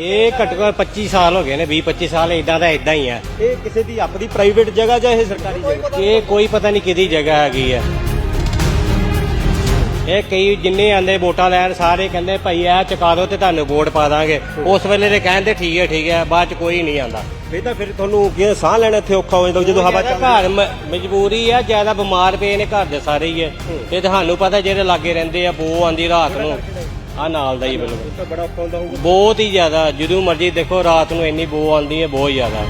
ਇਹ ਘੱਟੋ ਘੱਟ 25 ਸਾਲ ਹੋ ਗਏ ਨੇ 20 25 ਸਾਲ ਇਦਾਂ ਦਾ ਇਦਾਂ ਹੀ ਆ। ਇਹ ਕਿਸੇ ਦੀ ਆਪਣੀ ਪ੍ਰਾਈਵੇਟ ਜਗ੍ਹਾ ਜਾਂ ਇਹ ਸਰਕਾਰੀ ਜਗ੍ਹਾ? ਇਹ ਕੋਈ ਪਤਾ ਨਹੀਂ ਕਿਹਦੀ ਜਗ੍ਹਾ ਹੈਗੀ ਆ। ਇਹ ਕਈ ਜਿੰਨੇ ਆਂਦੇ ਵੋਟਾਂ ਲੈਣ ਸਾਰੇ ਕਹਿੰਦੇ ਭਾਈ ਇਹ ਚੁਕਾ ਦਿਓ ਤੇ ਤੁਹਾਨੂੰ ਵੋਟ ਪਾ ਦਾਂਗੇ। ਉਸ ਵੇਲੇ ਦੇ ਕਹਿੰਦੇ ਠੀਕ ਹੈ ਠੀਕ ਹੈ ਬਾਅਦ ਚ ਕੋਈ ਨਹੀਂ ਆਂਦਾ। ਫੇਰ ਤਾਂ ਫਿਰ ਤੁਹਾਨੂੰ ਕੀ ਸਾਹ ਲੈਣਾ ਇੱਥੇ ਔਖਾ ਹੋ ਜਾਂਦਾ ਜਦੋਂ ਹਵਾ ਚੱਲਦੀ ਘਰ ਮਜਬੂਰੀ ਆ ਜ਼ਿਆਦਾ ਬਿਮਾਰ ਪਏ ਨੇ ਘਰ ਦੇ ਸਾਰੇ ਹੀ ਆ। ਤੇ ਤੁਹਾਨੂੰ ਪਤਾ ਜਿਹੜੇ ਲਾਗੇ ਰਹਿੰਦੇ ਆ ਬੋ ਆਂਦੀ ਰਾਤ ਨੂੰ। ਆ ਨਾਲ ਦਾ ਹੀ ਬਿਲਕੁਲ। ਤਾਂ ਬੜਾ ਔਖਾ ਹੁੰਦਾ ਹੋਊਗਾ। ਬਹੁਤ ਹੀ ਜ਼ਿਆਦਾ ਜਦੋਂ ਮਰਜ਼ੀ ਦੇਖੋ ਰਾਤ ਨੂੰ ਇੰਨੀ ਬੋ ਆਂਦੀ ਹੈ ਬਹੁਤ ਜ਼ਿਆਦਾ।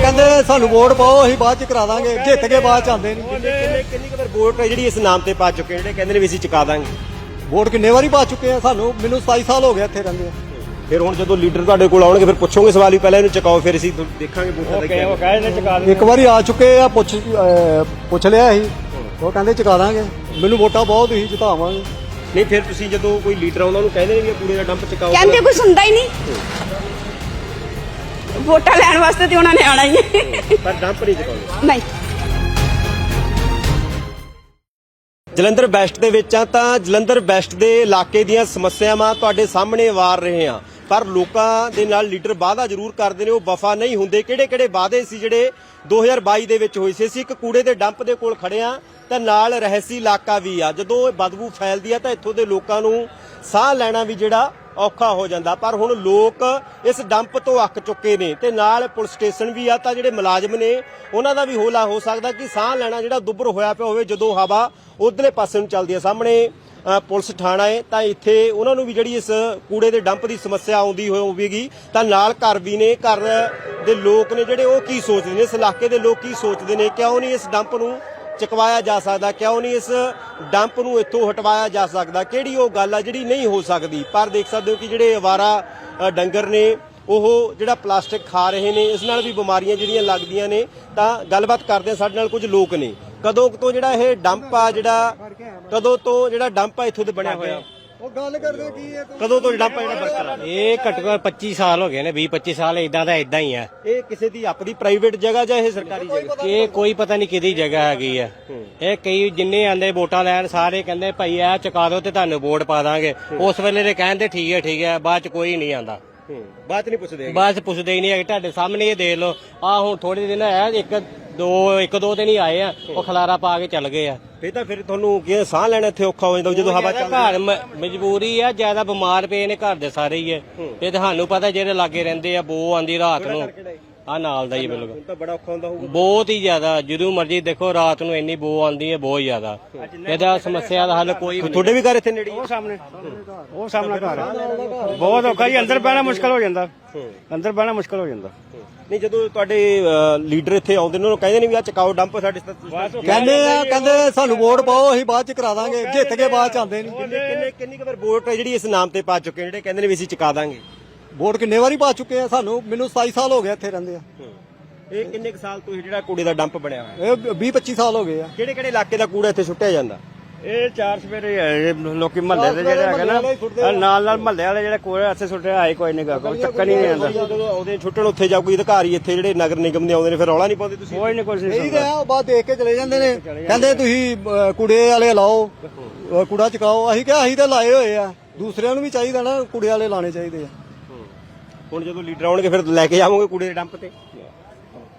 ਕਹਿੰਦੇ ਸਾਨੂੰ ਵੋਟ ਪਾਓ ਅਸੀਂ ਬਾਅਦ ਚ ਕਰਾ ਦਾਂਗੇ। ਜਿੱਤ ਕੇ ਬਾਅਦ ਚ ਆਉਂਦੇ ਨਹੀਂ। ਕਿੰਨੇ ਕਿੰਨੀ ਕੁ ਵਾਰ ਵੋਟ ਹੈ ਜਿਹੜੀ ਇਸ ਨਾਮ ਤੇ ਪਾ ਚੁੱਕੇ ਜਿਹੜੇ ਕਹਿੰਦੇ ਨੇ ਵੀ ਅਸੀਂ ਚੁਕਾ ਦਾਂਗੇ। ਵੋਟ ਕਿੰਨੇ ਵਾਰੀ ਪਾ ਚੁੱਕੇ ਆ? ਸਾਨੂੰ ਮੈਨੂੰ 27 ਸਾਲ ਹੋ ਗਏ ਇੱਥੇ ਰਹਿੰਦੇ ਆ। ਫਿਰ ਹੁਣ ਜਦੋਂ ਲੀਡਰ ਤੁਹਾਡੇ ਕੋਲ ਆਉਣਗੇ ਫਿਰ ਪੁੱਛੋਗੇ ਸਵਾਲ ਵੀ ਪਹਿਲਾਂ ਇਹਨੂੰ ਚੁਕਾਓ ਫਿਰ ਅਸੀਂ ਦੇਖਾਂਗੇ ਵੋਟਾਂ ਦਾ ਕੀ ਕਹਿੰਦੇ ਚੁਕਾ ਇੱਕ ਵਾਰੀ ਆ ਚੁੱਕੇ ਆ ਪੁੱਛ ਅਹ ਪੁੱਛ ਲਿਆ ਅਸੀਂ ਉਹ ਕਹਿੰਦੇ ਚੁਕਾ ਦਾਂਗੇ। ਮੈਨੂੰ ਵੋਟਾਂ ਬਹੁਤ ਹੀ ਜਿਤਾਵਾਂਗੇ। ਨਹੀਂ ਫਿਰ ਤੁਸੀਂ ਜਦੋਂ ਕੋਈ ਲੀਡਰ ਆਉਂਦਾ ਉਹਨੂੰ ਕਹਿੰਦੇ ਨੇ ਵੀ ਇਹ ਕੂੜੇ ਦਾ ਡੰਪ ਚੁਕਾਓ। ਕਹਿੰਦੇ ਕੋਈ ਸੁਣਦਾ ਹੀ ਨਹੀਂ। ਵੋਟਾਂ ਲੈਣ ਵਾਸਤੇ ਤੇ ਉਹਨਾਂ ਨੇ ਆਣਾ ਹੀ। ਹੈ। ਪਰ ਡੰਪ ਨਹੀਂ ਚੁਕਾਉਂਦੇ। ਨਹੀਂ। ਜਲੰਧਰ ਵੈਸਟ ਦੇ ਵਿੱਚ ਆ ਤਾਂ ਜਲੰਧਰ ਵੈਸਟ ਦੇ ਇਲਾਕੇ ਦੀਆਂ ਸਮੱਸਿਆਵਾਂ ਤੁਹਾਡੇ ਸਾਹਮਣੇ ਵਾਰ ਰਹੇ ਆ। ਪਰ ਲੋਕਾਂ ਦੇ ਨਾਲ ਲੀਡਰ ਵਾਅਦਾ ਜ਼ਰੂਰ ਕਰਦੇ ਨੇ, ਉਹ ਵਫਾ ਨਹੀਂ ਹੁੰਦੇ। ਕਿਹੜੇ ਕਿਹੜੇ ਵਾਅਦੇ ਸੀ ਜਿਹੜੇ 2022 ਦੇ ਵਿੱਚ ਹੋਏ ਸੀ? ਅਸੀਂ ਇੱਕ ਕੂੜੇ ਦੇ ਡੰਪ ਦੇ ਕੋਲ ਖੜੇ ਆ ਤਾਂ ਨਾਲ ਰਹਿਸੀ ਇਲਾਕਾ ਵੀ ਆ। ਜਦੋਂ ਇਹ ਬਦਬੂ ਫੈਲਦੀ ਆ, ਤਾਂ ਇੱਥੋਂ ਦੇ ਲੋਕਾਂ ਨੂੰ ਸਾਹ ਲੈਣਾ ਵੀ ਜਿਹੜਾ ਔਖਾ ਹੋ ਜਾਂਦਾ। ਪਰ ਹੁਣ ਲੋਕ ਇਸ ਡੰਪ ਤੋਂ ਅੱਕ ਚੁੱਕੇ ਨੇ ਤੇ ਨਾਲ ਪੁਲਿਸ ਸਟੇਸ਼ਨ ਵੀ ਆ, ਤਾਂ ਜਿਹੜੇ ਮੁਲਾਜ਼ਮ ਨੇ, ਉਹਨਾਂ ਦਾ ਵੀ ਹੋਲਾ ਹੋ ਸਕਦਾ ਕਿ ਸਾਹ ਲੈਣਾ ਜਿਹੜਾ ਦੁੱਬਰ ਹੋਇਆ ਪਿਆ ਹੋਵੇ, ਜਦੋਂ ਹਵਾ ਉਧਰਲੇ ਪਾਸੇ ਨੂੰ ਚੱਲਦੀ ਹੈ ਸਾਹਮਣੇ ਪੁਲਿਸ ਥਾਣਾ ਹੈ, ਤਾਂ ਇੱਥੇ ਉਹਨਾਂ ਨੂੰ ਵੀ ਜਿਹੜੀ ਇਸ ਕੂੜੇ ਦੇ ਡੰਪ ਦੀ ਸਮੱਸਿਆ ਆਉਂਦੀ ਹੋਵੇਗੀ, ਤਾਂ ਨਾਲ ਘਰ ਵੀ ਨੇ, ਘਰ ਦੇ ਲੋਕ ਨੇ ਜਿਹੜੇ, ਉਹ ਕੀ ਸੋਚਦੇ ਨੇ? ਇਸ ਇਲਾਕੇ ਦੇ ਲੋਕ ਕੀ ਸੋਚਦੇ ਨੇ? ਕਿਉਂ ਨਹੀਂ ਇਸ ਡੰਪ ਨੂੰ ਚਕਵਾਇਆ ਜਾ ਸਕਦਾ? ਕਿਉਂ ਨਹੀਂ ਇਸ ਡੰਪ ਨੂੰ ਇੱਥੋਂ ਹਟਵਾਇਆ ਜਾ ਸਕਦਾ? ਕਿਹੜੀ ਉਹ ਗੱਲ ਆ ਜਿਹੜੀ ਨਹੀਂ ਹੋ ਸਕਦੀ? ਪਰ ਦੇਖ ਸਕਦੇ ਹੋ ਕਿ ਜਿਹੜੇ ਅਵਾਰਾ ਡੰਗਰ ਨੇ, ਉਹ ਜਿਹੜਾ ਪਲਾਸਟਿਕ ਖਾ ਰਹੇ ਨੇ, ਇਸ ਨਾਲ ਵੀ ਬਿਮਾਰੀਆਂ ਜਿਹੜੀਆਂ ਲੱਗਦੀਆਂ ਨੇ, ਤਾਂ ਗੱਲਬਾਤ ਕਰਦੇ ਆ ਸਾਡੇ ਨਾਲ ਕੁਝ ਲੋਕ ਨੇ। ਕਦੋਂ ਤੋਂ ਜਿਹੜਾ ਇਹ ਡੰਪ ਆ ਜਿਹੜਾ ਕਦੋਂ ਤੋਂ ਜਿਹੜਾ ਡੰਪ ਆ ਇੱਥੋਂ ਦੇ ਬਣਿਆ ਹੋਇਆ? ਉਹ ਗੱਲ ਕਰਦੇ ਕੀ ਹੈ ਕਦੋਂ ਤੋਂ ਡੰਪ ਆ ਜਿਹੜਾ ਬਰਕਰਾਰ ਇਹ ਘੱਟੋ ਘੱਟ 25 ਸਾਲ ਹੋ ਗਏ ਨੇ 20 25 ਸਾਲ ਇਦਾਂ ਦਾ ਇਦਾਂ ਹੀ ਆ। ਇਹ ਕਿਸੇ ਦੀ ਆਪਣੀ ਪ੍ਰਾਈਵੇਟ ਜਗ੍ਹਾ ਜਾਂ ਇਹ ਸਰਕਾਰੀ ਜਗ੍ਹਾ? ਇਹ ਕੋਈ ਪਤਾ ਨਹੀਂ ਕਿਹਦੀ ਜਗ੍ਹਾ ਹੈਗੀ ਆ। ਇਹ ਕਈ ਜਿੰਨੇ ਆਂਦੇ ਵੋਟਾਂ ਲੈਣ ਸਾਰੇ ਕਹਿੰਦੇ ਭਾਈ ਇਹ ਚੁਕਾ ਦਿਓ ਤੇ ਤੁਹਾਨੂੰ ਵੋਟ ਪਾ ਦਾਂਗੇ। ਉਸ ਵੇਲੇ ਦੇ ਕਹਿੰਦੇ ਠੀਕ ਹੈ ਠੀਕ ਹੈ ਬਾਅਦ ਚ ਕੋਈ ਨਹੀਂ ਆਂਦਾ। ਹੂੰ। ਬਾਤ ਨਹੀਂ ਪੁੱਛਦੇ। ਬਸ ਪੁੱਛਦੇ ਹੀ ਨਹੀਂ ਹੈਗੇ ਤੁਹਾਡੇ ਸਾਹਮਣੇ ਇਹ ਦੇਖ ਲਓ। ਆ ਹੁਣ ਥੋੜੇ ਦਿਨ ਆਇਆ ਇੱਕ ਦੋ ਇੱਕ ਦੋ ਦਿਨ ਹੀ ਆਏ ਆ ਉਹ ਖਲਾਰਾ ਪਾ ਕੇ ਚੱਲ ਗਏ ਆ। ਫੇਰ ਤਾਂ ਫਿਰ ਤੁਹਾਨੂੰ ਕੀ ਸਾਹ ਲੈਣਾ ਇੱਥੇ ਔਖਾ ਹੋ ਜਾਂਦਾ ਜਦੋਂ ਹਵਾ ਚੱਲਦੀ ਘਰ ਮ- ਮਜਬੂਰੀ ਆ ਜ਼ਿਆਦਾ ਬਿਮਾਰ ਪਏ ਨੇ ਘਰ ਦੇ ਸਾਰੇ ਹੀ ਆ। ਤੇ ਤੁਹਾਨੂੰ ਪਤਾ ਜਿਹੜੇ ਲਾਗੇ ਰਹਿੰਦੇ ਆ ਬੋ ਆਂਦੀ ਰਾਤ ਨੂੰ। ਆ ਨਾਲ ਦਾ ਹੀ ਬਿਲਕੁਲ। ਤਾਂ ਬੜਾ ਔਖਾ ਹੁੰਦਾ ਹੋਊਗਾ। ਬਹੁਤ ਹੀ ਜ਼ਿਆਦਾ ਜਦੋਂ ਮਰਜ਼ੀ ਦੇਖੋ ਰਾਤ ਨੂੰ ਇੰਨੀ ਬੋ ਆਂਦੀ ਹੈ ਬਹੁਤ ਜ਼ਿਆਦਾ। ਇਹਦਾ ਸਮੱਸਿਆ ਦਾ ਹੱਲ ਕੋਈ ਵੀ ਨਹੀਂ। ਤੁਹਾਡੇ ਵੀ ਘਰ ਇੱਥੇ ਨੇੜੇ ਹੀ ਆ? ਸਾਹਮਣੇ। ਉਹ ਸਾਹਮਣਾ ਘਰ ਹੈ ਬਹੁਤ ਔਖਾ ਜੀ ਅੰਦਰ ਬਹਿਣਾ ਮੁਸ਼ਕਲ ਹੋ ਜਾਂਦਾ। ਅੰਦਰ ਬਹਿਣਾ ਮੁਸ਼ਕਲ ਹੋ ਜਾਂਦਾ। ਨਹੀਂ ਜਦੋਂ ਤੁਹਾਡੇ ਲੀਡਰ ਇੱਥੇ ਆਉਂਦੇ ਨੇ ਉਹਨਾਂ ਨੂੰ ਕਹਿੰਦੇ ਨੇ ਵੀ ਆ ਚਕਾਓ ਡੰਪ ਸਾਡੇ ਸਤ- ਕਹਿੰਦੇ ਆ ਕਹਿੰਦੇ ਸਾਨੂੰ ਵੋਟ ਪਾਓ ਅਸੀਂ ਬਾਅਦ ਚ ਕਰਾ ਦਾਂਗੇ ਜਿੱਤ ਕੇ ਬਾਅਦ ਚ ਆਉਂਦੇ ਨਹੀਂ। ਕਿੰਨੇ ਕਿੰਨੇ ਕਿੰਨੀ ਕੁ ਵਾਰ ਵੋਟ ਹੈ ਜਿਹੜੀ ਇਸ ਨਾਮ ਤੇ ਪਾ ਚੁੱਕੇ ਜਿਹੜੇ ਕਹਿੰਦੇ ਨੇ ਵੀ ਅਸੀਂ ਚੁਕਾ ਦਾਂਗੇ? ਵੋਟ ਕਿੰਨੇ ਵਾਰੀ ਪਾ ਚੁੱਕੇ ਆ? ਸਾਨੂੰ ਮੈਨੂੰ 27 ਸਾਲ ਹੋ ਗਏ ਇੱਥੇ ਰਹਿੰਦੇ ਆ। ਇਹ ਕਿੰਨੇ ਕੁ ਸਾਲ ਤੋਂ ਇਹ ਜਿਹੜਾ ਕੂੜੇ ਦਾ ਡੰਪ ਬਣਿਆ ਹੋਇਆ? ਇਹ 20 25 ਸਾਲ ਹੋ ਗਏ ਆ। ਕਿਹੜੇ ਕਿਹੜੇ ਇਲਾਕੇ ਦਾ ਕੂੜਾ ਇੱਥੇ ਸੁੱਟਿਆ ਜਾਂਦਾ? ਇਹ ਚਾਰ ਸਵੇਰੇ ਇਹ ਲੋਕੀ ਮਹੱਲੇ ਦੇ ਜਿਹੜੇ ਹੈਗੇ ਨਾ ਨਾਲ ਨਾਲ ਮਹੱਲੇ ਵਾਲੇ ਜਿਹੜੇ ਕੋਲੇ ਇੱਥੇ ਸੁੱਟੇ ਆਏ ਕੋਈ ਨਹੀਂ ਗਾ ਕੋਈ ਚੱਕਰ ਨਹੀਂ ਆਉਂਦਾ। ਜਦੋਂ ਆਉਂਦੇ ਛੁੱਟਣ ਉੱਥੇ ਜਾ ਕੋਈ ਅਧਿਕਾਰੀ ਇੱਥੇ ਜਿਹੜੇ ਨਗਰ ਨਿਗਮ ਦੇ ਆਉਂਦੇ ਨੇ ਫਿਰ ਰੌਲਾ ਨਹੀਂ ਪਾਉਂਦੇ ਤੁਸੀਂ? ਕੋਈ ਨਹੀਂ ਕੁਛ ਨਹੀਂ ਆ ਉਹ ਬਾਅਦ ਦੇਖ ਕੇ ਚਲੇ ਜਾਂਦੇ ਨੇ। ਕਹਿੰਦੇ ਤੁਸੀਂ ਕੁੜੇ ਵਾਲੇ ਲਾਓ ਕੂੜਾ ਚਕਾਓ। ਅਸੀਂ ਕਿਹਾ ਅਸੀਂ ਤਾਂ ਲਾਏ ਹੋਏ ਆ। ਦੂਸਰਿਆਂ ਨੂੰ ਵੀ ਚਾਹੀਦਾ ਨਾ ਕੁੜੇ ਵਾਲੇ ਲਾਣੇ ਚਾਹੀਦੇ ਆ। ਹੁਣ ਜਦੋਂ ਲੀਡਰ ਆਉਣਗੇ ਫਿਰ ਲੈ ਕੇ ਜਾਵਾਂਗੇ ਕੂੜੇ ਦੇ ਡੰਪ ਤੇ?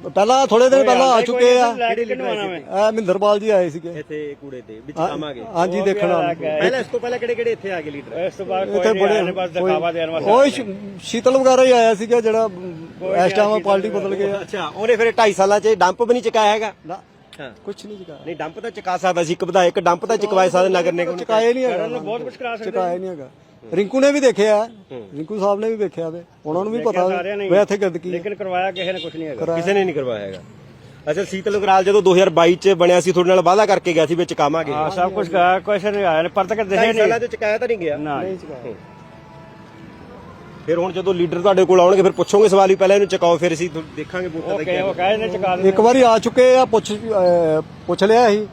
ਪਹਿਲਾਂ ਥੋੜੇ ਦਿਨ ਪਹਿਲਾਂ ਆ ਚੁੱਕੇ ਆ। ਇਹ ਮਹਿੰਦਰਪਾਲ ਜੀ ਆਏ ਸੀਗੇ। ਇੱਥੇ ਕੂੜੇ ਤੇ ਵਿੱਚ ਆਵਾਂਗੇ ਹਾਂਜੀ ਦੇਖਣ ਆ ਪਹਿਲਾਂ ਇਸ ਤੋਂ ਪਹਿਲਾਂ ਕਿਹੜੇ ਕਿਹੜੇ ਇੱਥੇ ਆ ਗਏ ਲੀਡਰ? ਇਸ ਤੋਂ ਬਾਅਦ ਕੋਈ ਨਹੀਂ ਬੜੇ ਬਸ ਦਿਖਾਵਾ ਦੇਣ ਵਾਸਤੇ ਉਹ ਸ਼ੀਤਲ ਵਗੈਰਾ ਹੀ ਆਇਆ ਸੀਗਾ ਜਿਹੜਾ ਇਸ ਟਾਈਮ ਪਾਰਟੀ ਬਦਲ ਗਿਆ ਅੱਛਾ ਉਹਨੇ ਫਿਰ 2.5 ਸਾਲਾਂ 'ਚ ਡੰਪ ਵੀ ਨਹੀਂ ਚਕਾਇਆ ਹੈਗਾ? ਕੁਛ ਨਹੀਂ ਚੁਕਾਇਆ। ਨਹੀਂ ਡੰਪ ਤਾਂ ਚਕਾ ਸਕਦਾ ਸੀ ਇੱਕ ਵਿਧਾਇਕ ਡੰਪ ਤਾਂ ਚਕਵਾਏ ਸਕਦੇ ਨਗਰ ਨਿਗਮ ਨੇ। ਚੁਕਾਏ ਨਹੀਂ ਹੈਗਾ। ਬਹੁਤ ਕੁਝ ਕਰਾ ਸਕਦੇ ਚੁਕਾਏ ਨਹੀਂ ਹੈਗਾ। ਰਿੰਕੂ ਨੇ ਵੀ ਦੇਖਿਆ ਰਿੰਕੂ ਸਾਹਿਬ ਨੇ ਵੀ ਵੇਖਿਆ ਵੇ। ਉਹਨਾਂ ਨੂੰ ਵੀ ਪਤਾ ਵੇ। ਇੱਥੇ ਗੰਦਗੀ ਹੈ। ਲੇਕਿਨ ਕਰਵਾਇਆ ਕਿਸੇ ਨੇ ਕੁਝ ਨਹੀਂ ਹੈਗਾ। ਕਿਸੇ ਨੇ ਨਹੀਂ ਕਰਵਾਇਆ ਹੈਗਾ। ਅੱਛਾ ਸੀਤਲ ਗਰਾਲ ਜਦੋਂ 2022 'ਚ ਬਣਿਆ ਸੀ ਤੁਹਾਡੇ ਨਾਲ ਵਾਅਦਾ ਕਰਕੇ ਗਿਆ ਸੀ ਵਿੱਚ ਚਕਾਵਾਂਗੇ। ਹਾਂ ਸਭ ਕੁਝ ਕਰਾ ਕੁਛ ਨਹੀਂ ਆਇਆ। ਨੇ ਪਰ ਤੱਕ ਦਿਖੇ ਢਾਈ ਸਾਲਾਂ ਨਹੀਂ। 'ਚ ਚਕਾਇਆ ਤਾਂ ਨਹੀਂ ਗਿਆ? ਨਾ। ਫਿਰ ਹੁਣ ਜਦੋਂ ਲੀਡਰ ਤੁਹਾਡੇ ਕੋਲ ਆਉਣਗੇ ਫਿਰ ਪੁੱਛੋਗੇ ਸਵਾਲ ਵੀ ਪਹਿਲਾਂ ਇਹਨੂੰ ਚਕਾਓ ਫਿਰ ਅਸੀਂ ਤੁਹਾਨੂੰ ਦੇਖਾਂਗੇ ਵੋਟਾਂ ਦਾ ਕੀ ਓਕੇ ਉਹ ਕਹੇ ਨੇ ਚਕਾ ਇੱਕ ਵਾਰੀ ਆ ਚੁੱਕੇ ਆ ਪੁੱਛ ਅਹ, ਪੁੱਛ ਲਿਆ ਅਸੀਂ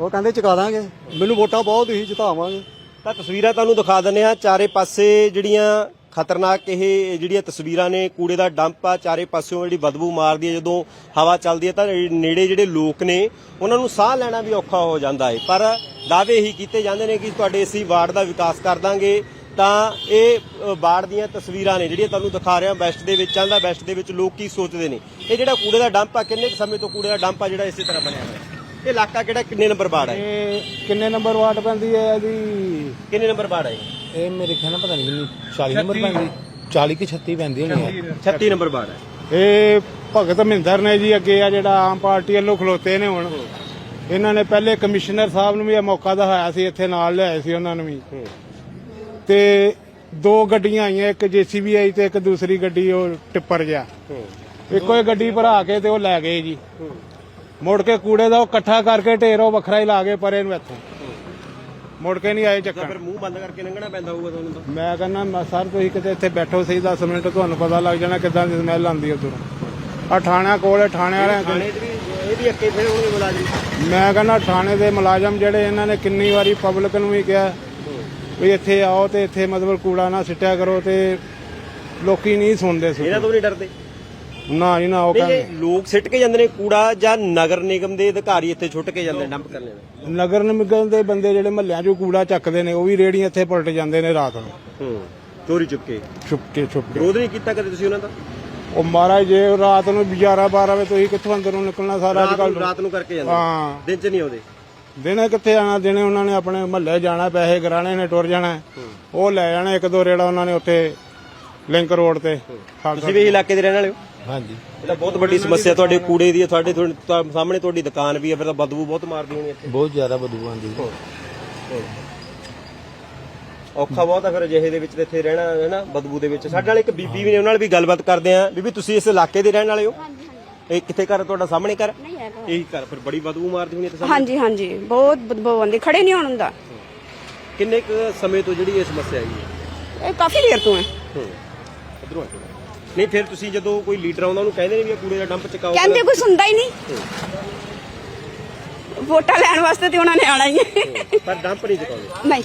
ਉਹ ਕਹਿੰਦੇ ਚੁਕਾ ਦਾਂਗੇ। ਮੈਨੂੰ ਵੋਟਾਂ ਬਹੁਤ ਹੀ ਜਿਤਾਵਾਂਗੇ। ਤਾਂ ਤਸਵੀਰਾਂ ਤੁਹਾਨੂੰ ਦਿਖਾ ਦਿੰਦੇ ਆ ਚਾਰੇ ਪਾਸੇ ਜਿਹੜੀਆਂ ਖਤਰਨਾਕ ਇਹ ਜਿਹੜੀਆਂ ਤਸਵੀਰਾਂ ਨੇ ਕੂੜੇ ਦਾ ਡੰਪ ਆ ਚਾਰੇ ਪਾਸਿਓਂ ਜਿਹੜੀ ਬਦਬੂ ਮਾਰਦੀ ਹੈ ਜਦੋਂ ਹਵਾ ਚੱਲਦੀ ਹੈ ਤਾਂ ਨੇੜੇ ਜਿਹੜੇ ਲੋਕ ਨੇ ਉਹਨਾਂ ਨੂੰ ਸਾਹ ਲੈਣਾ ਵੀ ਔਖਾ ਹੋ ਜਾਂਦਾ ਹੈ। ਪਰ ਦਾਅਵੇ ਹੀ ਕੀਤੇ ਜਾਂਦੇ ਨੇ ਕਿ ਤੁਹਾਡੇ ਅਸੀਂ ਵਾਰਡ ਦਾ ਵਿਕਾਸ ਕਰ ਦਾਂਗੇ। ਤਾਂ ਇਹ ਅ, ਬਾੜ ਦੀਆਂ ਤਸਵੀਰਾਂ ਨੇ ਜਿਹੜੀਆਂ ਤੁਹਾਨੂੰ ਦਿਖਾ ਰਿਹਾ ਵੈਸਟ ਦੇ ਵਿੱਚ ਆਂਦਾ ਵੈਸਟ ਦੇ ਵਿੱਚ ਲੋਕ ਕੀ ਸੋਚਦੇ ਨੇ? ਇਹ ਜਿਹੜਾ ਕੂੜੇ ਦਾ ਡੰਪ ਆ ਕਿੰਨੇ ਕੁ ਸਮੇਂ ਤੋਂ ਕੂੜੇ ਦਾ ਡੰਪ ਆ ਜਿਹੜਾ ਇਸੇ ਤਰ੍ਹਾਂ ਬਣਿਆ ਹੋਇਆ? ਇਹ ਇਲਾਕਾ ਕਿਹੜਾ ਕਿੰਨੇ ਨੰਬਰ ਬਾੜ ਹੈ ਇਹ? ਕਿੰਨੇ ਨੰਬਰ ਵਾਰਡ ਪੈਂਦੀ ਹੈ ਇਹਦੀ? ਕਿੰਨੇ ਨੰਬਰ ਬਾੜ ਹੈ ਇਹ? ਮੇਰੇ ਖਿਆਲ ਨਾਲ ਪਤਾ ਨਹੀਂ ਕਿੰਨੀ 40 ਨੰਬਰ ਪੈਂਦੀ 40 ਕਿ 36 ਪੈਂਦੀ ਹੋਣੀ ਹੈ। 36 ਨੰਬਰ ਬਾੜ ਹੈ ਇਹ। ਭਗਤ ਮਹਿੰਦਰ ਨੇ ਜੀ ਅੱਗੇ ਆ ਜਿਹੜਾ ਆਮ ਪਾਰਟੀ ਵੱਲੋਂ ਖਲੋਤੇ ਨੇ ਹੁਣ। ਇਹਨਾਂ ਨੇ ਪਹਿਲੇ ਕਮਿਸ਼ਨਰ ਸਾਹਿਬ ਨੂੰ ਵੀ ਇਹ ਮੌਕਾ ਦਿਖਾਇਆ ਸੀ ਇੱਥੇ ਨਾਲ ਲਿਆਏ ਸੀ ਉਹਨਾਂ ਨੂੰ ਵੀ। ਤੇ ਦੋ ਗੱਡੀਆਂ ਆਈਆਂ ਇੱਕ ਜੀਸੀਬੀ ਆਈ ਤੇ ਇੱਕ ਦੂਸਰੀ ਗੱਡੀ ਉਹ ਟਿੱਪਰ ਗਿਆ ਇੱਕੋ ਹੀ ਗੱਡੀ ਭਰਾ ਕੇ ਤੇ ਉਹ ਲੈ ਗਏ ਜੀ। ਮੁੜ ਕੇ ਕੂੜੇ ਦਾ ਉਹ ਇਕੱਠਾ ਕਰਕੇ ਢੇਰ ਉਹ ਵੱਖਰਾ ਹੀ ਲਾ ਗਏ ਪਰੇ ਨੂੰ ਇੱਥੋਂ। ਮੁੜ ਕੇ ਨਹੀਂ ਆਏ ਤਾਂ ਚੱਕਣ ਫਿਰ ਮੂੰਹ ਬੰਦ ਕਰਕੇ ਲੰਘਣਾ ਪੈਂਦਾ ਹੋਊਗਾ ਤੁਹਾਨੂੰ ਤਾਂ। ਮੈਂ ਕਹਿੰਦਾ ਸਰ ਤੁਸੀਂ ਕਿਤੇ ਇੱਥੇ ਬੈਠੋ ਸਹੀ 10 ਮਿੰਟ ਤੁਹਾਨੂੰ ਪਤਾ ਲੱਗ ਜਾਣਾ ਕਿੱਦਾਂ ਦੀ ਸਮੈਲ ਆਉਂਦੀ ਉਧਰੋਂ। ਆ ਥਾਣਿਆਂ ਕੋਲ ਹੈ, ਥਾਣੇ ਵਾਲਿਆਂ ਕੋਲ। ਥਾਣੇ 'ਚ ਵੀ ਇਹ ਵੀ ਅੱਕੇ ਫੇਰ ਹੋਣਗੇ ਮੁਲਾਜ਼ਮ। ਮੈਂ ਕਹਿੰਦਾ ਥਾਣੇ ਦੇ ਮੁਲਾਜ਼ਮ ਜਿਹੜੇ ਇਹਨਾਂ ਨੇ ਕਿੰਨੀ ਵਾਰੀ ਪਬਲਿਕ ਨੂੰ ਵੀ ਕਿਹਾ ਵੀ ਇੱਥੇ ਆਓ ਤੇ ਇੱਥੇ ਮਤਲਬ ਕੂੜਾ ਨਾ ਸਿੱਟਿਆ ਕਰੋ ਤੇ ਲੋਕੀ ਨਹੀਂ ਸੁਣਦੇ ਸੀ ਇਹਨਾਂ ਤੋਂ ਨਹੀਂ ਡਰਦੇ। ਨਾ ਜੀ ਨਾ ਉਹ ਨਹੀਂ ਕਹਿੰਦੇ ਇਹ ਲੋਕ ਸਿੱਟ ਕੇ ਜਾਂਦੇ ਨੇ ਕੂੜਾ ਜਾਂ ਨਗਰ ਨਿਗਮ ਦੇ ਅਧਿਕਾਰੀ ਇੱਥੇ ਛੁੱਟ ਕੇ ਜਾਂਦੇ ਨੇ ਡੰਪ ਕਰਨੇ ਨੇ। ਨਗਰ ਨਿਗਮ ਦੇ ਬੰਦੇ ਜਿਹੜੇ ਮਹੱਲਿਆਂ 'ਚੋਂ ਕੂੜਾ ਚੱਕਦੇ ਨੇ ਉਹ ਵੀ ਰੇੜੀਆਂ ਇੱਥੇ ਪਲਟ ਜਾਂਦੇ ਨੇ ਰਾਤ ਨੂੰ। ਹੂੰ ਚੋਰੀ ਚੁੱਕੇ ਛੁਪ ਕੇ ਛੁਪ ਕੇ। ਵਿਰੋਧ ਨਹੀਂ ਕੀਤਾ ਕਦੇ ਤੁਸੀਂ ਉਹਨਾਂ ਦਾ? ਉਹ ਮਹਾਰਾਜ ਜੇ ਰਾਤ ਨੂੰ 11 12 ਵਜੇ ਤੁਸੀਂ ਕਿੱਥੋਂ ਅੰਦਰੋਂ ਨਿਕਲਣਾ ਸਾਰਾ ਅੱਜ ਰਾਤ ਨੂੰ ਕੱਲ ਰਾਤ ਨੂੰ ਕਰਕੇ ਜਾਂਦੇ ਹਾਂ। ਦਿਨ 'ਚ ਨਹੀਂ ਆਉਂਦੇ। ਦਿਨੇ ਕਿੱਥੇ ਆਣਾ ਦਿਨੇ ਉਹਨਾਂ ਨੇ ਆਪਣੇ ਮਹੱਲੇ ਜਾਣਾ ਪੈਸੇ ਕਰਾਣੇ ਨੇ ਟੁਰ ਜਾਣਾ। ਉਹ ਲੈ ਜਾਣਾ ਇੱਕ ਦੋ ਰੇੜਾ ਉਹਨਾਂ ਨੇ ਉੱਥੇ ਲਿੰਕ ਰੋਡ ਤੇ। ਖਾਲਸਾ ਤੁਸੀਂ ਵੀ ਇਲਾਕੇ ਦੇ ਰਹਿਣ ਵਾਲੇ ਹੋ? ਹਾਂਜੀ। ਇਹ ਤਾਂ ਬਹੁਤ ਵੱਡੀ ਸਮੱਸਿਆ ਤੁਹਾਡੇ ਕੂੜੇ ਦੀ ਹੈ ਤੁਹਾਡੇ ਸਾਹਮਣੇ ਤੁਹਾਡੀ ਦੁਕਾਨ ਵੀ ਹੈ ਫਿਰ ਤਾਂ ਬਦਬੂ ਬਹੁਤ ਮਾਰਦੀ ਹੋਣੀ ਇੱਥੇ। ਬਹੁਤ ਜ਼ਿਆਦਾ ਬਦਬੂ ਆਉਂਦੀ ਔਖਾ ਬਹੁਤ ਹੈ ਫਿਰ ਅਜਿਹੇ ਦੇ ਵਿੱਚ ਤੇ ਇੱਥੇ ਰਹਿਣਾ ਹੈ ਨਾ ਬਦਬੂ ਦੇ ਵਿੱਚ। ਸਾਡੇ ਨਾਲ ਇੱਕ ਬੀਬੀ ਵੀ ਨੇ ਉਹਨਾਂ ਨਾਲ ਵੀ ਗੱਲਬਾਤ ਕਰਦੇ ਆਂ ਬੀਬੀ ਤੁਸੀਂ ਇਸ ਇਲਾਕੇ ਦੇ ਰਹਿਣ ਵਾਲੇ ਹੋ? ਇਹ ਕਿੱਥੇ ਘਰ ਹੈ ਤੁਹਾਡਾ ਸਾਹਮਣੇ ਘਰ? ਨਹੀਂ ਹੈਗਾ। ਇਹੀ ਘਰ ਫਿਰ ਬੜੀ ਬਦਬੂ ਮਾਰਦੀ ਹੋਣੀ ਇੱਥੇ ਹਾਂਜੀ ਹਾਂਜੀ। ਬਹੁਤ ਬਦਬੂ ਆਉਂਦੀ ਖੜੇ ਨਹੀਂ ਹੋਣ ਹੁੰਦਾ। ਕਿੰਨੇ ਕੁ ਸਮੇਂ ਤੋਂ ਜਿਹੜੀ ਇਹ ਸਮੱਸਿਆ ਆਈ ਹੈ? ਇਹ ਕਾਫੀ ਦੇਰ ਤੋਂ ਹੈ। ਹੂੰ। ਇਧਰੋਂ ਨਹੀਂ ਫਿਰ ਤੁਸੀਂ ਜਦੋਂ ਕੋਈ ਲੀਡਰ ਆਉਂਦਾ ਉਹਨੂੰ ਕਹਿੰਦੇ ਨੇ ਵੀ ਇਹ ਕੂੜੇ ਦਾ ਡੰਪ ਚਕਾਓ ਕਹਿੰਦੇ ਕੋਈ ਸੁਣਦਾ ਹੀ ਨਹੀਂ। ਵੋਟਾਂ ਲੈਣ ਵਾਸਤੇ ਤੇ ਉਹਨਾਂ ਨੇ ਆਣਾ ਹੀ। ਹੈ ਪਰ ਡੰਪ ਨਹੀਂ ਚਕਾਉਂਦੇ। ਨਹੀਂ।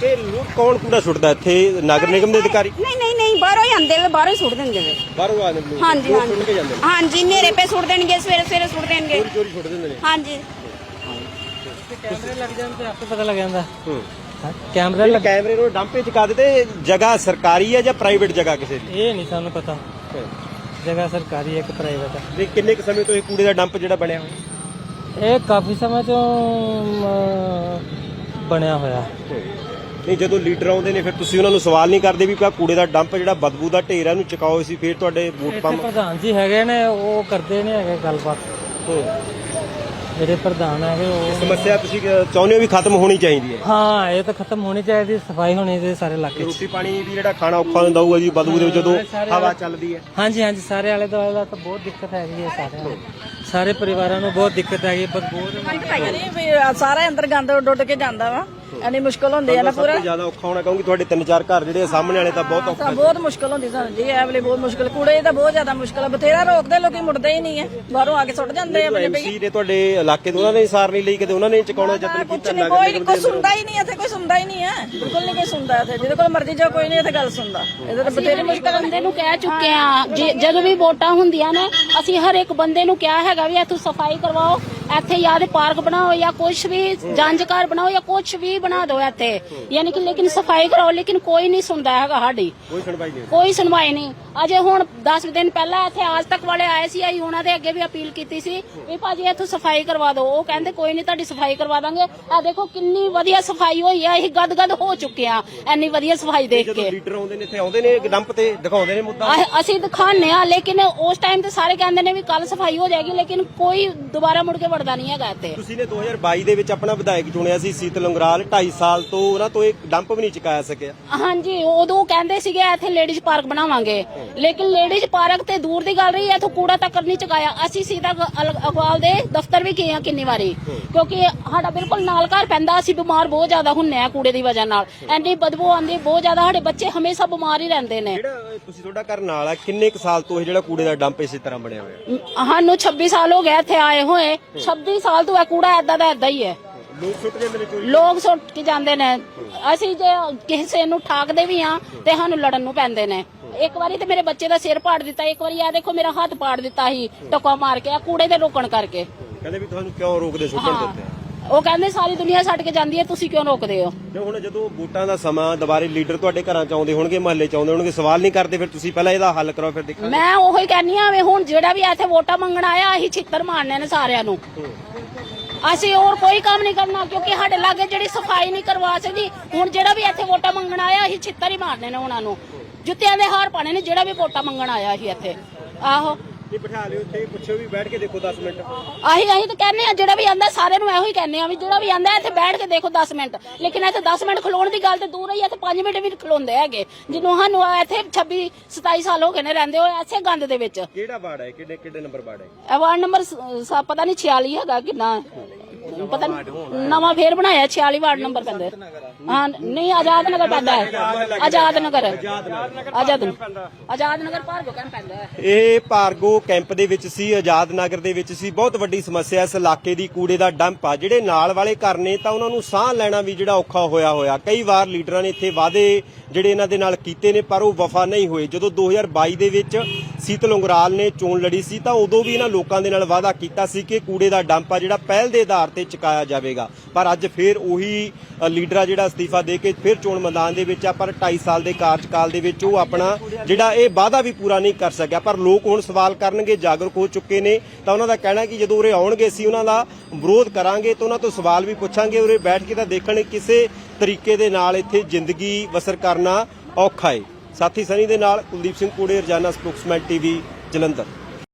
ਤੇ ਲੋਕ ਕੌਣ ਕੂੜਾ ਸੁੱਟਦਾ ਇੱਥੇ? ਨਗਰ ਨਿਗਮ ਦੇ ਅਧਿਕਾਰੀ? ਨਹੀਂ ਨਹੀਂ ਨਹੀਂ ਬਾਹਰੋਂ ਹੀ ਆਉਂਦੇ ਵੇ ਬਾਹਰੋਂ ਹੀ ਸੁੱਟ ਦਿੰਦੇ ਵੇ ਬਾਹਰੋਂ ਆ ਜਾਂਦੇ ਲੋਕ। ਹਾਂਜੀ ਲੋਕ ਸੁੱਟ ਕੇ ਜਾਂਦੇ ਹਾਂਜੀ ਹਾਂਜੀ ਨੇਰੇ ਪੇ ਸੁੱਟ ਦੇਣਗੇ ਸਵੇਰੇ ਸਵੇਰੇ ਸੁੱਟ ਦੇਣਗੇ। ਨੇ ਚੋਰੀ ਸੁੱਟ ਦਿੰਦੇ ਨੇ। ਹਾਂਜੀ। ਕੈਮਰੇ ਲੱਗ ਜਾਣ ਤੇ ਆਪੇ ਪਤਾ ਲੱਗ ਜਾਂਦਾ। ਹੂੰ। ਕੈਮਰਾ ਇਹ ਕੈਮਰੇ ਨੂੰ ਡੰਪੇ ਚਕਾ ਦਿੱਤੇ ਜਗ੍ਹਾ ਸਰਕਾਰੀ ਹੈ ਜਾਂ ਪ੍ਰਾਈਵੇਟ ਜਗ੍ਹਾ ਕਿਸੇ ਦੀ? ਇਹ ਨਹੀਂ ਸਾਨੂੰ ਪਤਾ। ਜਗ੍ਹਾ ਸਰਕਾਰੀ ਹੈ ਕਿ ਪ੍ਰਾਈਵੇਟ ਹੈ? ਵੀ ਕਿੰਨੇ ਕੁ ਸਮੇਂ ਤੋਂ ਇਹ ਕੂੜੇ ਦਾ ਡੰਪ ਜਿਹੜਾ ਬਣਿਆ ਹੋਇਆ? ਇਹ ਕਾਫੀ ਸਮੇਂ ਤੋਂ ਅਮ, ਬਣਿਆ ਹੋਇਆ। ਨਹੀਂ ਜਦੋਂ ਲੀਡਰ ਆਉਂਦੇ ਨੇ ਫਿਰ ਤੁਸੀਂ ਉਹਨਾਂ ਨੂੰ ਸਵਾਲ ਨਹੀਂ ਕਰਦੇ ਵੀ ਕਾ ਕੂੜੇ ਦਾ ਡੰਪ ਜਿਹੜਾ ਬਦਬੂ ਦਾ ਢੇਰ ਹੈ ਇਹਨੂੰ ਚਕਾਓ ਸੀ ਫਿਰ ਤੁਹਾਡੇ ਵੋਟ ਇੱਥੇ ਪੰਪ ਪ੍ਰਧਾਨ ਜੀ ਹੈਗੇ ਨੇ ਉਹ ਕਰਦੇ ਨੇ ਹੈਗੇ ਗੱਲਬਾਤ। ਜਿਹੜੇ ਪ੍ਰਧਾਨ ਹੈਗੇ ਉਹ ਸਮੱਸਿਆ ਤੁਸੀਂ ਚਾਹੁੰਦੇ ਹੋ ਵੀ ਖਤਮ ਹੋਣੀ ਚਾਹੀਦੀ ਹੈ? ਹਾਂ ਇਹ ਤਾਂ ਖਤਮ ਹੋਣੀ ਚਾਹੀਦੀ ਸਫ਼ਾਈ ਹੋਣੀ ਚਾਹੀਦੀ ਸਾਰੇ ਇਲਾਕੇ 'ਚ। ਰੋਟੀ ਪਾਣੀ ਵੀ ਜਿਹੜਾ ਖਾਣਾ ਔਖਾ ਹੁੰਦਾ ਹੋਊਗਾ ਜੀ ਬਦਬੂ ਦੇ ਵਿੱਚ ਜਦੋਂ ਹਵਾ ਚੱਲਦੀ ਹੈ। ਹਾਂਜੀ ਹਾਂਜੀ ਸਾਰੇ ਆਲੇ ਦੁਆਲੇ ਦਾ ਤਾਂ ਬਹੁਤ ਦਿੱਕਤ ਹੈਗੀ ਹੈ ਸਾਰਿਆਂ ਨੂੰ। ਸਾਰੇ ਪਰਿਵਾਰਾਂ ਨੂੰ ਬਹੁਤ ਦਿੱਕਤ ਹੈਗੀ ਬਹੁਤ ਨਹੀਂ ਵੀ ਸਾਰਾ ਅੰਦਰ ਗੰਦ ਉੱਡ ਕੇ ਜਾਂਦਾ ਵਾ। ਐਨੀ ਮੁਸ਼ਕਲ ਹੁੰਦੀ ਆ ਨਾ ਸਭ ਤੋਂ ਜ਼ਿਆਦਾ ਔਖਾ ਹੋਣਾ ਕਹੂੰਗੀ ਤੁਹਾਡੇ ਤਿੰਨ ਚਾਰ ਘਰ ਜਿਹੜੇ ਸਾਹਮਣੇ ਵਾਲੇ ਤਾਂ ਬਹੁਤ ਔਖਾ ਤਾਂ ਬਹੁਤ ਮੁਸ਼ਕਲ ਹੁੰਦੀ ਸਾਨੂੰ ਜੀ ਇਹ ਵੇਲੇ ਬਹੁਤ ਮੁਸ਼ਕਲ। ਕੂੜੇ ਦੀ ਤਾਂ ਬਹੁਤ ਜ਼ਿਆਦਾ ਮੁਸ਼ਕਲ ਬਥੇਰਾ ਰੋਕਦੇ ਲੋਕੀ ਮੁੜਦੇ ਹੀ ਨਹੀਂ ਐ ਬਾਹਰੋਂ ਆ ਕੇ ਸੁੱਟ ਜਾਂਦੇ ਆ ਆਪਣੇ ਬਈ ਐਮਸੀ ਨੇ ਤੁਹਾਡੇ ਇਲਾਕੇ ਤੋਂ ਉਹਨਾਂ ਨੇ ਸਾਰ ਨਹੀਂ ਲਈ ਕਦੇ ਉਹਨਾਂ ਨੇ ਚਕਾਉਣਾ ਯਤਨ ਕੁਛ ਕੀਤਾ ਨਹੀਂ ਨਗਰ ਕੋਈ ਨਿਗਮ ਕੋਈ ਦੇ ਸੁਣਦਾ ਹੀ ਨਹੀਂ ਇੱਥੇ ਕੋਈ ਸੁਣਦਾ ਹੀ ਨਹੀਂ ਹੈ ਬਿਲਕੁਲ ਨਹੀਂ ਕੋਈ ਸੁਣਦਾ ਇੱਥੇ। ਜਿਹਦੇ ਕੋਲ ਮਰਜ਼ੀ ਜਾ ਕੋਈ ਨਹੀਂ ਇੱਥੇ ਗੱਲ ਸੁਣਦਾ। ਇਹਦੇ ਤਾਂ ਬਥੇਰੀ ਮੁਸ਼ਕਲ ਬੰਦੇ ਨੂੰ ਕਹਿ ਚੁੱਕੇ ਆ ਜੇ- ਜਦੋਂ ਵੀ ਵੋਟਾਂ ਹੁੰਦੀਆਂ ਨੇ ਅਸੀਂ ਹਰ ਇੱਕ ਬੰਦੇ ਨੂੰ ਕਿਹਾ ਹੈਗਾ ਵੀ ਇੱਥੋਂ ਸਫ਼ਾਈ ਕਰਵਾਓ। ਇੱਥੇ ਜਾਂ ਤੇ ਪਾਰਕ ਬਣਾਓ ਜਾਂ ਕੁਝ ਵੀ ਜੰਜ ਘਰ ਬਣਾਓ ਜਾਂ ਕੁਝ ਵੀ ਬਣਾ ਦਿਓ ਇੱਥੇ। ਯਾਨੀ ਕਿ ਲੇਕਿਨ ਸਫ਼ਾਈ ਕਰਾਓ ਲੇਕਿਨ ਕੋਈ ਨਹੀਂ ਸੁਣਦਾ ਹੈਗਾ ਸਾਡੀ। ਕੋਈ ਸੁਣਵਾਈ ਨਹੀਂ। ਕੋਈ ਸੁਣਵਾਈ ਨਹੀਂ। ਅਜੇ ਹੁਣ 10 ਦਿਨ ਪਹਿਲਾਂ ਇੱਥੇ ਆਜ ਤੱਕ ਵਾਲੇ ਆਏ ਸੀ ਅਸੀਂ ਉਹਨਾਂ ਦੇ ਅੱਗੇ ਵੀ ਅਪੀਲ ਕੀਤੀ ਸੀ ਵੀ ਭਾਜੀ ਇੱਥੋਂ ਸਫ਼ਾਈ ਕਰਵਾ ਦਿਓ। ਉਹ ਕਹਿੰਦੇ ਕੋਈ ਨਹੀਂ ਤੁਹਾਡੀ ਸਫ਼ਾਈ ਕਰਵਾ ਦਾਂਗੇ। ਆ ਦੇਖੋ ਕਿੰਨੀ ਵਧੀਆ ਸਫ਼ਾਈ ਹੋਈ ਆ ਅਸੀਂ ਗਦਗਦ ਹੋ ਚੁੱਕੇ ਆ ਇੰਨੀ ਵਧੀਆ ਸਫ਼ਾਈ ਦੇਖ ਜਦੋਂ ਕੇ। ਲੀਡਰ ਆਉਂਦੇ ਨੇ ਇੱਥੇ ਆਉਂਦੇ ਨੇ ਡੰਪ ਤੇ ਦਿਖਾਉਂਦੇ ਨੇ ਮੁੱਦਾ? ਅਹ ਅਸੀਂ ਦਿਖਾਉਂਦੇ ਆ ਲੇਕਿਨ ਉਸ ਟਾਈਮ ਤੇ ਸਾਰੇ ਕਹਿੰਦੇ ਨੇ ਵੀ ਕੱਲ ਸਫ਼ਾਈ ਹੋ ਜਾਏਗੀ ਲੇਕਿਨ ਕੋਈ ਦੁਬਾਰਾ ਮੁੜ ਕੇ ਵੜਦਾ ਨਹੀਂ ਹੈਗਾ ਇੱਥੇ। ਤੁਸੀਂ ਨੇ 2022 ਦੇ ਵਿੱਚ ਆਪਣਾ ਵਿਧਾਇਕ ਚੁਣਿਆ ਸੀ ਸੀਤਲ ਲੰਗਰਾਲ 2.5 ਸਾਲ ਤੋਂ ਉਹਨਾਂ ਤੋਂ ਇੱਕ ਡੰਪ ਵੀ ਨਹੀਂ ਚੁਕਾਇਆ ਸਕਿਆ। ਹਾਂਜੀ ਉਦੋਂ ਕਹਿੰਦੇ ਸੀਗੇ ਇੱਥੇ ਲੇਡੀਜ਼ ਪਾਰਕ ਬਣਾਵਾਂਗੇ। ਲੇਕਿਨ ਲੇਡੀਜ਼ ਪਾਰਕ ਤੇ ਦੂਰ ਦੀ ਗੱਲ ਰਹੀ ਇੱਥੋਂ ਕੂੜਾ ਤੱਕ ਨਹੀਂ ਚੁਕਾਇਆ। ਅਸੀਂ ਸੀਧਾ ਅਗਵਾਲ ਦੇ ਦਫ਼ਤਰ ਵੀ ਗਏ ਆ ਕਿੰਨੀ ਵਾਰੀ। ਕਿਉਂਕਿ ਸਾਡਾ ਬਿਲਕੁਲ ਨਾਲ ਘਰ ਪੈਂਦਾ ਅਸੀਂ ਬਿਮਾਰ ਬਹੁਤ ਜ਼ਿਆਦਾ ਹੁੰਨੇ ਆ ਕੂੜੇ ਦੀ ਵਜ੍ਹਾ ਨਾਲ। ਐਨੀ ਬਦਬੂ ਆਉਂਦੀ ਬਹੁਤ ਜ਼ਿਆਦਾ ਸਾਡੇ ਬੱਚੇ ਹਮੇਸ਼ਾ ਬਿਮਾਰ ਹੀ ਰਹਿੰਦੇ ਨੇ। ਜਿਹੜਾ ਤੁਸੀਂ ਤੁਹਾਡਾ ਘਰ ਨਾਲ ਆ ਕਿੰਨੇ ਕੁ ਸਾਲ ਤੋਂ ਇਹ ਜਿਹੜਾ ਕੂੜੇ ਦਾ ਡੰਪ ਇਸੇ ਤਰ੍ਹਾਂ ਬਣਿਆ ਹੋਇਆ? ਸਾਨੂੰ 26 ਸਾਲ ਹੋ ਗਏ ਇੱਥੇ ਆਏ ਹੋਏ। 26 ਸਾਲ ਤੋਂ ਇਹ ਕੂੜਾ ਏਦਾਂ ਦਾ ਏਦਾਂ ਹੀ ਹੈ। ਲੋਕ ਸੁੱਟ ਜਾਂਦੇ ਨੇ ਚੋਰੀ ਲੋਕ ਸੁੱਟ ਕੇ ਜਾਂਦੇ ਨੇ। ਅਸੀਂ ਜੇ ਕਿਸੇ ਨੂੰ ਠਾਕਦੇ ਵੀ ਆ ਤੇ ਸਾਨੂੰ ਲੜਨ ਨੂੰ ਪੈਂਦੇ ਨੇ। ਇੱਕ ਵਾਰੀ ਤੇ ਮੇਰੇ ਬੱਚੇ ਦਾ ਸਿਰ ਪਾੜ ਦਿੱਤਾ ਇੱਕ ਵਾਰੀ ਆ ਦੇਖੋ ਮੇਰਾ ਹੱਥ ਪਾੜ ਦਿੱਤਾ ਸੀ ਟੱਕਾ ਮਾਰ ਕੇ ਆ ਕੂੜੇ ਦੇ ਰੋਕਣ ਕਰਕੇ। ਕਹਿੰਦੇ ਵੀ ਤੁਹਾਨੂੰ ਕਿਉਂ ਰੋਕਦੇ ਸੁੱਟਣ ਦਿੱਤੇ? ਉਹ ਕਹਿੰਦੇ ਸਾਰੀ ਦੁਨੀਆ ਛੱਡ ਕੇ ਜਾਂਦੀ ਹੈ ਤੁਸੀਂ ਕਿਉਂ ਰੋਕਦੇ ਹੋ? ਤੇ ਹੁਣ ਜਦੋਂ ਵੋਟਾਂ ਦਾ ਸਮਾਂ ਦੁਬਾਰੇ ਲੀਡਰ ਤੁਹਾਡੇ ਘਰਾਂ ਚ ਆਉਂਦੇ ਹੋਣਗੇ ਮਹੱਲੇ ਚ ਆਉਂਦੇ ਹੋਣਗੇ ਸਵਾਲ ਨਹੀਂ ਕਰਦੇ ਫਿਰ ਤੁਸੀਂ ਪਹਿਲਾਂ ਇਹਦਾ ਹੱਲ ਕਰੋ ਫਿਰ ਦੇਖਾਂਗੇ। ਮੈਂ ਉਹੀ ਕਹਿੰਨੀ ਆ ਵੀ ਹੁਣ ਜਿਹੜਾ ਵੀ ਇੱਥੇ ਵੋਟਾਂ ਮੰਗਣ ਆਇਆ ਅਸੀਂ ਛਿੱਤਰ ਮਾਰਨੇ ਨੇ ਸਾਰਿਆਂ ਨੂੰ। ਅਸੀਂ ਹੋਰ ਕੋਈ ਕੰਮ ਨਹੀਂ ਕਰਨਾ ਕਿਉਂਕਿ ਸਾਡੇ ਲਾਗੇ ਜਿਹੜੀ ਸਫ਼ਾਈ ਨਹੀਂ ਕਰਵਾ ਸਕਦੀ ਹੁਣ ਜਿਹੜਾ ਵੀ ਇੱਥੇ ਵੋਟਾਂ ਮੰਗਣ ਆਇਆ ਅਸੀਂ ਛਿੱਤਰ ਹੀ ਮਾਰਨੇ ਨੇ ਉਹਨਾਂ ਨੂੰ। ਜੁੱਤਿਆਂ ਦੇ ਹਾਰ ਪਾਣੇ ਨੇ ਜਿਹੜਾ ਵੀ ਵੋਟਾਂ ਮੰਗਣ ਆਇਆ ਸੀ ਇੱਥੇ। ਆਹੋ। ਨਹੀਂ ਬਿਠਾ ਲਿਓ ਇੱਥੇ ਪੁੱਛੋ ਵੀ ਬੈਠ ਕੇ ਦੇਖੋ 10 ਮਿੰਟ। ਆਹੀ ਆਹੀ ਤਾਂ ਕਹਿੰਦੇ ਆ ਜਿਹੜਾ ਵੀ ਆਂਦਾ ਸਾਰਿਆਂ ਨੂੰ ਇਹੋ ਹੀ ਕਹਿੰਦੇ ਆ ਵੀ ਜਿਹੜਾ ਵੀ ਆਂਦਾ ਇੱਥੇ ਬੈਠ ਕੇ ਦੇਖੋ 10 ਮਿੰਟ। ਲੇਕਿਨ ਇੱਥੇ 10 ਮਿੰਟ ਖਲੋਣ ਦੀ ਗੱਲ ਤੇ ਦੂਰ ਹੀ ਇੱਥੇ 5 ਮਿੰਟ ਵੀ ਖਲੋਂਦੇ ਹੈਗੇ। ਜਿਹਨੂੰ ਸਾਨੂੰ ਇੱਥੇ 26 27 ਸਾਲ ਹੋ ਗਏ ਨੇ ਰਹਿੰਦੇ ਹੋਏ ਐਸੇ ਗੰਦ ਦੇ ਵਿੱਚ। ਕਿਹੜਾ ਵਾਰਡ ਹੈ? ਕਿਹੜੇ ਕਿਹੜੇ ਨੰਬਰ ਵਾਰਡ ਹੈ? ਇਹ ਵਾਰਡ ਨੰਬਰ ਸ- ਸ- ਪਤਾ ਨਹੀਂ 46 ਹੈਗਾ ਕਿੰਨਾ। ਹੈ। ਪਤਾ ਨਹੀਂ ਨਵਾਂ ਫੇਰ ਬਣਾਇਆ 46 ਵਾਰਡ ਨੰਬਰ ਪੈਂਦਾ ਹੈ। ਹਾਂ ਨਹੀਂ, ਆਜ਼ਾਦ ਨਗਰ ਪੈਂਦਾ ਹੈ। ਆਜ਼ਾਦ ਨਗਰ। ਆਜ਼ਾਦ ਨਗਰ। ਆਜ਼ਾਦ ਨਗਰ ਭਾਰਗੋ ਕਹਿਣ ਪੈਂਦਾ ਹੈ। ਇਹ ਭਾਰਗੋ ਕੈਂਪ ਦੇ ਵਿੱਚ ਸੀ, ਆਜ਼ਾਦ ਨਗਰ ਦੇ ਵਿੱਚ ਸੀ। ਬਹੁਤ ਵੱਡੀ ਸਮੱਸਿਆ ਇਸ ਇਲਾਕੇ ਦੀ, ਕੂੜੇ ਦਾ ਡੰਪ ਆ। ਜਿਹੜੇ ਨਾਲ ਵਾਲੇ ਘਰ ਨੇ, ਤਾਂ ਉਹਨਾਂ ਨੂੰ ਸਾਹ ਲੈਣਾ ਵੀ ਜਿਹੜਾ ਔਖਾ ਹੋਇਆ ਹੋਇਆ। ਕਈ ਵਾਰ ਲੀਡਰਾਂ ਨੇ ਇੱਥੇ ਵਾਅਦੇ ਜਿਹੜੇ ਇਹਨਾਂ ਦੇ ਨਾਲ ਕੀਤੇ ਨੇ, ਪਰ ਉਹ ਵਫਾ ਨਹੀਂ ਹੋਏ। ਜਦੋਂ 2022 ਦੇ ਵਿੱਚ ਸੀਤਲ ਉਂਗਰਾਲ ਨੇ ਚੋਣ ਲੜੀ ਸੀ ਤਾਂ ਉਦੋਂ ਵੀ ਇਹਨਾਂ ਲੋਕਾਂ ਦੇ ਨਾਲ ਵਾਅਦਾ ਕੀਤਾ ਸੀ ਕਿ ਕੂੜੇ ਦਾ ਡੰਪ ਆ ਜਿਹੜਾ ਪਹਿਲ ਦੇ ਆਧਾਰ ਤੇ ਚੁਕਾਇਆ ਜਾਵੇਗਾ। ਪਰ ਅੱਜ ਫੇਰ ਉਹੀ ਲੀਡਰ ਆ ਜਿਹੜਾ ਅਸਤੀਫਾ ਦੇ ਕੇ ਫਿਰ ਚੋਣ ਮੈਦਾਨ ਦੇ ਵਿੱਚ ਆ, ਪਰ 2.5 ਸਾਲ ਦੇ ਕਾਰਜਕਾਲ ਦੇ ਵਿੱਚ ਉਹ ਆਪਣਾ ਜਿਹੜਾ ਇਹ ਵਾਅਦਾ ਵੀ ਪੂਰਾ ਨਹੀਂ ਕਰ ਸਕਿਆ। ਪਰ ਲੋਕ ਹੁਣ ਸਵਾਲ ਕਰਨਗੇ, ਜਾਗਰੂਕ ਹੋ ਚੁੱਕੇ ਨੇ ਤਾਂ ਉਹਨਾਂ ਦਾ ਕਹਿਣਾ ਕਿ ਜਦੋਂ ਉਰੇ ਆਉਣਗੇ ਅਸੀਂ ਉਹਨਾਂ ਦਾ ਵਿਰੋਧ ਕਰਾਂਗੇ ਤਾਂ ਉਹਨਾਂ ਤੋਂ ਸਵਾਲ ਵੀ ਪੁੱਛਾਂਗੇ, ਉਰੇ ਬੈਠ ਕੇ ਤਾਂ ਦੇਖਣ ਕਿਸੇ ਤਰੀਕੇ ਦੇ ਨਾਲ ਇੱਥੇ ਜ਼ਿੰਦਗੀ ਬਸਰ ਕਰਨਾ ਔਖਾ ਹੈ ਸਾਥੀ ਸਨੀ ਦੇ ਨਾਲ ਕੁਲਦੀਪ ਸਿੰਘ ਕੂੜੇ ਰਜਾਨਾ ਸਪੋਕਸਮੈਨ ਟੀਵੀ ਜਲੰਧਰ।